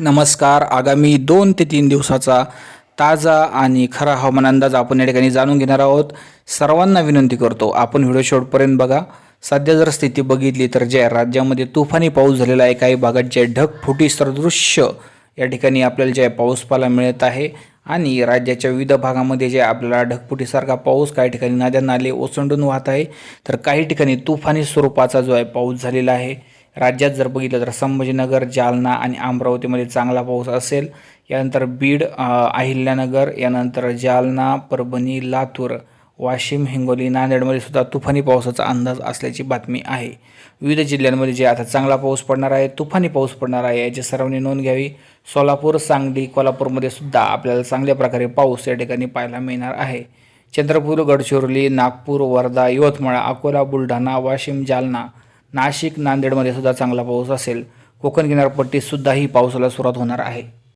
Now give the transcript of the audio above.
नमस्कार. आगामी दोन ते तीन दिवसाचा ताजा आणि खरा हवामान अंदाज आपण या ठिकाणी जाणून घेणार आहोत. सर्वांना विनंती करतो आपण व्हिडिओ शेवटपर्यंत बघा. सध्या जर स्थिती बघितली तर ज्या राज्यामध्ये तुफानी पाऊस झालेला आहे काही भागात जे ढगफुटी सदृश्य या ठिकाणी आपल्याला जे पाऊस पाहायला मिळत आहे आणि राज्याच्या विविध भागामध्ये जे आपल्याला ढगफुटीसारखा पाऊस काही ठिकाणी नद्या नाले ओसंडून वाहत आहे तर काही ठिकाणी तुफानी स्वरूपाचा जो आहे पाऊस झालेला आहे. राज्यात जर बघितलं तर संभाजीनगर जालना आणि अमरावतीमध्ये चांगला पाऊस असेल. यानंतर बीड अहिल्यानगर यानंतर जालना परभणी लातूर वाशिम हिंगोली नांदेडमध्ये सुद्धा तुफानी पावसाचा अंदाज असल्याची बातमी आहे. विविध जिल्ह्यांमध्ये जे आता चांगला पाऊस पडणार आहे तुफानी पाऊस पडणार आहे याची सर्वांनी नोंद घ्यावी. सोलापूर सांगली कोल्हापूरमध्ये सुद्धा आपल्याला चांगल्या प्रकारे पाऊस या ठिकाणी पाहायला मिळणार आहे. चंद्रपूर गडचिरोली नागपूर वर्धा यवतमाळ अकोला बुलढाणा वाशिम जालना नाशिक नांदेडमध्ये सुद्धा चांगला पाऊस असेल. कोकण किनारपट्टीतसुद्धाही पावसाला सुरुवात होणार आहे.